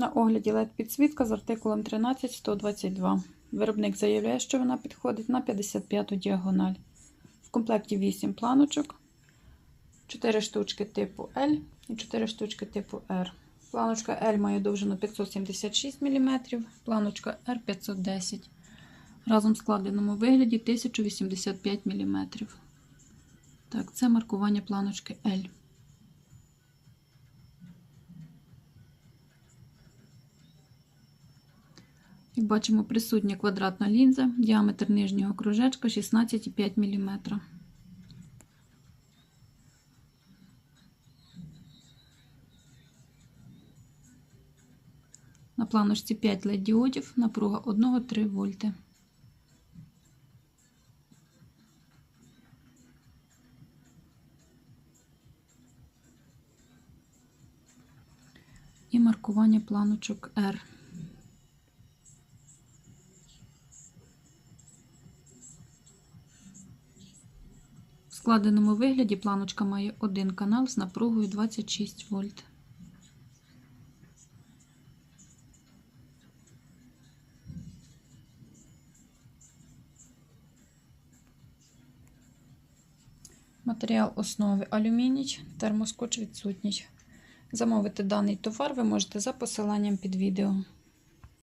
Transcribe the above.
На огляді LED підсвітка з артикулом 13122. Виробник заявляє, що вона підходить на 55 діагональ. В комплекті 8 планочок, 4 штучки типу L і 4 штучки типу R. Планочка L має довжину 576 мм, планочка R 510 Разом в складеному вигляді 1085 мм. Так, це маркування планочки L. Як бачимо, присутня квадратна лінза, діаметр нижнього кружечка 16,5 мм. На планочці 5 LED діодів, напруга 1,3 вольти. І маркування планочок R. складеному вигляді планочка має один канал з напругою 26 вольт. Матеріал основи алюміній, термоскоч відсутній. Замовити даний товар ви можете за посиланням під відео.